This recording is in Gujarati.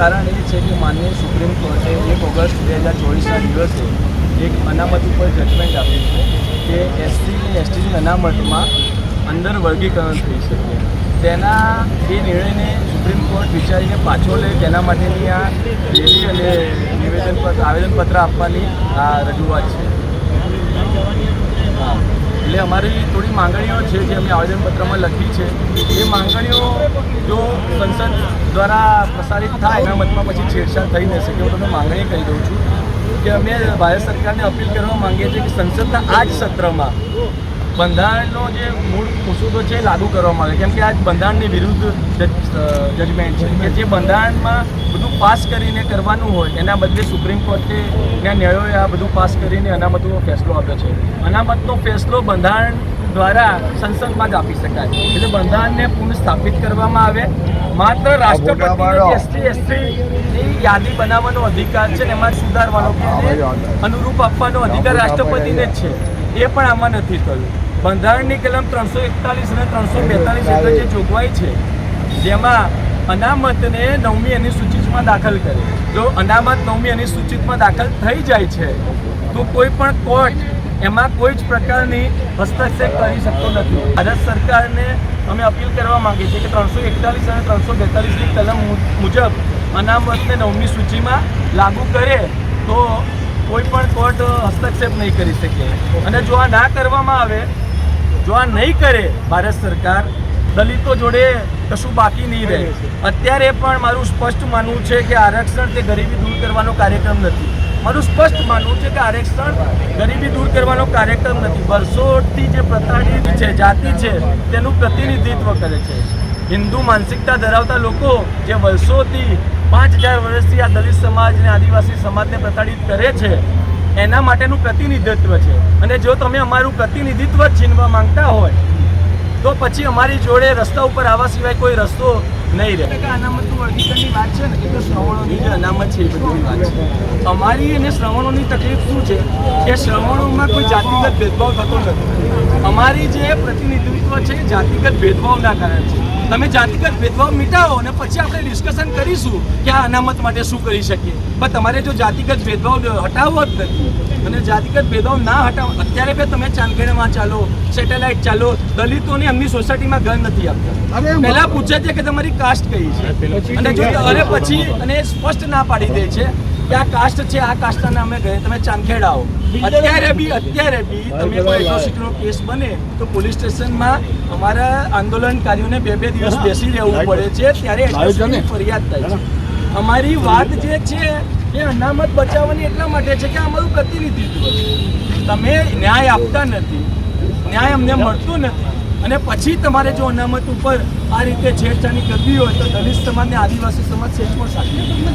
કારણ એ છે કે માન્ય સુપ્રીમ કોર્ટે એક ઓગસ્ટ બે હજાર ચોવીસના દિવસે એક અનામત ઉપર જજમેન્ટ આપ્યું છે કે એસટી અને એસટીની અનામતમાં અંદર વર્ગીકરણ થઈ શકે. તેના એ નિર્ણયને સુપ્રીમ કોર્ટ વિચારીને પાછો લે, તેના માટેની આ રેલી અને નિવેદન નિવેદનપત્ર આવેદનપત્ર આપવાની આ રજૂઆત છે. એટલે અમારી થોડી માંગણીઓ છે જે અમે આવેદનપત્રમાં લખી છે. એ માંગણીઓ દ્વારા પ્રસારિત થાય એના મતમાં પછી છેડછાડ થઈ ન શકે હું તમને માંગણી કહી દઉં છું કે અમે ભારત સરકારને અપીલ કરવા માંગીએ છીએ કે સંસદના આ જ સત્રમાં બંધારણનો જે મૂળ મુસુદો છે લાગુ કરવામાં આવે. કેમ કે આ બંધારણની વિરુદ્ધ જજમેન્ટ છે. કે જે બંધારણમાં બધું પાસ કરીને કરવાનું હોય, એના બદલે સુપ્રીમ કોર્ટે ત્યાં ન્યાયોએ આ બધું પાસ કરીને અનામતનો ફેસલો આપ્યો છે. અનામતનો ફેસલો બંધારણ દ્વારા સંસદમાં જ આપી શકાય. એટલે બંધારણને પુનઃ સ્થાપિત કરવામાં આવે. માત્ર રાષ્ટ્રપતિને એસટી એસટીની યાદી બનાવવાનો અધિકાર છે એમાં સુધારવાનો અનુરૂપ આપવાનો અધિકાર રાષ્ટ્રપતિને જ છે. એ પણ આમાં નથી થયું. બંધારણની કલમ ત્રણસો એકતાલીસ અને ત્રણસો બેતાલીસ હેઠળ જે જોગવાઈ છે જેમાં અનામતને નવમી અનુસૂચિતમાં દાખલ કરે. જો અનામત નવમી અનુસૂચિતમાં દાખલ થઈ જાય છે તો કોઈ પણ કોર્ટ એમાં કોઈ જ પ્રકારની હસ્તક્ષેપ કરી શકતો નથી. ભારત સરકારને અમે અપીલ કરવા માગીએ છીએ કે ત્રણસો એકતાલીસ અને ત્રણસો બેતાલીસની કલમ મુજબ અનામતને નવમી સૂચિમાં લાગુ કરે તો કોઈ પણ કોર્ટ હસ્તક્ષેપ નહીં કરી શકે. અને જો આ ના કરવામાં આવે, જો આ નહીં કરે ભારત સરકાર, દલિતો જોડે કશું બાકી નહીં રહે. અત્યારે પણ મારું સ્પષ્ટ માનવું છે કે આરક્ષણ તે ગરીબી દૂર કરવાનો કાર્યક્રમ નથી. મારું સ્પષ્ટ માનવું છે કે આરક્ષણ ગરીબી દૂર કરવાનો કાર્યક્રમ નથી. વર્ષોથી જે પ્રતાડિત છે, જાતિ છે, તેનું પ્રતિનિધિત્વ કરે છે. હિન્દુ માનસિકતા ધરાવતા લોકો જે વર્ષોથી પાંચ હજાર વર્ષથી આ દલિત સમાજ અને આદિવાસી સમાજને પ્રતાડિત કરે છે, એના માટેનું પ્રતિનિધિત્વ છે. અને જો તમે અમારું પ્રતિનિધિત્વ છીનવા માંગતા હોય તો પછી અમારી જોડે રસ્તા ઉપર આવવા સિવાય કોઈ રસ્તો નહીં રહે. અનામતનું વર્ગીકરણની વાત છે ને એ તો શ્રવણોની જે અનામત છે એ બધી વાત છે. અમારી અને શ્રવણોની તકલીફ શું છે? કે શ્રવણોમાં કોઈ જાતિગત ભેદભાવ થતો નથી. અમારી જે પ્રતિનિધિત્વ છે એ જાતિગત ભેદભાવના કારણે છે. તમે જાતિગત ભેદભાવ મિટાવો અને પછી આપણે ડિસ્કશન કરીશું કે આ અનામત માટે શું કરી શકીએ. પણ તમારે જો જાતિગત ભેદભાવ હટાવવો જ નથી અને જાતિગત ભેદભાવ ના હટાવો. અત્યારે બે તમે ચાંદખેડામાં ચાલો સેટેલાઇટ ચાલો દલિતોને એમની સોસાયટીમાં ઘર નથી આપતા. પહેલા પૂછે છે કે તમારી કાસ્ટ કઈ છે? અને જો અને પછી અને સ્પષ્ટ ના પાડી દે છે કે આ કાસ્ટ છે આ કાસ્ટના નામે ગયે તમે ચાંદખેડા આવો. અત્યારે બી અત્યારે બી તમે કોઈ એટ્રોસિટીનો કેસ બને તો પોલીસ સ્ટેશનમાં અમારા આંદોલનકારીઓને બે બે દિવસ બેસી રહેવું પડે છે ત્યારે ફરિયાદ થાય છે. અમારી વાત જે છે એ અનામત બચાવવાની એટલા માટે છે કે અમારું પ્રતિનિધિત્વ તમે ન્યાય આપતા નથી, ન્યાય અમને મળતો નથી અને પછી તમારે જો અનામત ઉપર આ રીતે છેડછાણી કરવી હોય તો દલિત સમાજને આદિવાસી સમાજ સેજ પણ સાથે